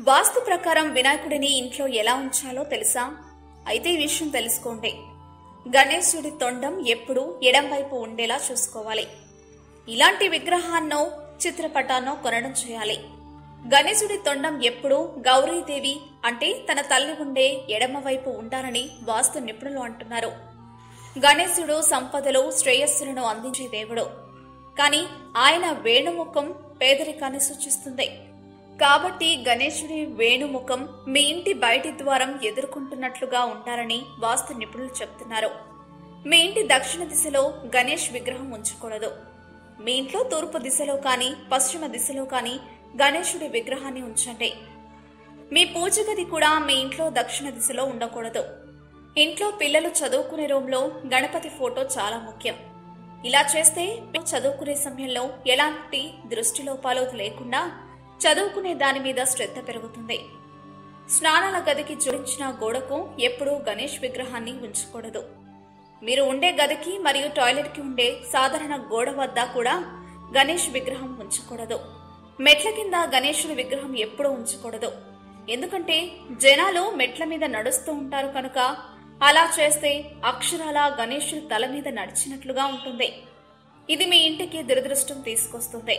వాస్తు ప్రకారం వినాయకుడిని ఇంట్లో ఎలా ఉంచాలో తెలుసా? అయితే ఈ విషయం తెలుసుకోండి. గణేశుడి తొండం ఎప్పుడు ఎడం వైపు ఉండేలా చూసుకోవాలి. ఇలాంటి విగ్రహాన్నో చిత్రపటాన్నో కొనడం చేయాలి. గణేశుడి తొండం ఎప్పుడూ గౌరీదేవి అంటే తన తల్లి ఉండే ఎడమ వైపు ఉండాలని వాస్తు నిపుణులు అంటున్నారు. గణేశుడు సంపదలు శ్రేయస్సులను అందించే దేవుడు. కానీ ఆయన వేణుముఖం పేదరికాన్ని సూచిస్తుంది. కాబట్టి గణేశుడి వేణుముఖం మీ ఇంటి బయటి ద్వారం ఎదుర్కొంటున్నట్లుగా ఉండాలని వాస్తు నిపుణులు చెప్తున్నారు. మీ ఇంటి దక్షిణ దిశలో గణేష్ విగ్రహం ఉంచకూడదు. మీ ఇంట్లో తూర్పు దిశలో కానీ పశ్చిమ దిశలో కానీ గణేశుడి విగ్రహాన్ని ఉంచండి. మీ పూజ గది కూడా మీ ఇంట్లో దక్షిణ దిశలో ఉండకూడదు. ఇంట్లో పిల్లలు చదువుకునే రూమ్లో గణపతి ఫోటో చాలా ముఖ్యం. ఇలా చేస్తే చదువుకునే సమయంలో ఎలాంటి దృష్టిలోపాలు లేకుండా చదువుకునే దాని మీద శ్రద్ధ పెరుగుతుంది. స్నానాల గదికి జోడించిన గోడకు ఎప్పుడూ గణేష్ విగ్రహాన్ని ఉంచకూడదు. మీరు ఉండే గదికి మరియు టాయిలెట్కి ఉండే సాధారణ గోడ వద్ద కూడా గణేష్ విగ్రహం ఉంచకూడదు. మెట్ల కింద గణేశుడి విగ్రహం ఎప్పుడూ ఉంచకూడదు. ఎందుకంటే జనాలు మెట్ల మీద నడుస్తూ ఉంటారు కనుక అలా చేస్తే అక్షరాల గణేశుడి తల మీద నడిచినట్లుగా ఉంటుంది. ఇది మీ ఇంటికి దురదృష్టం తీసుకొస్తుంది.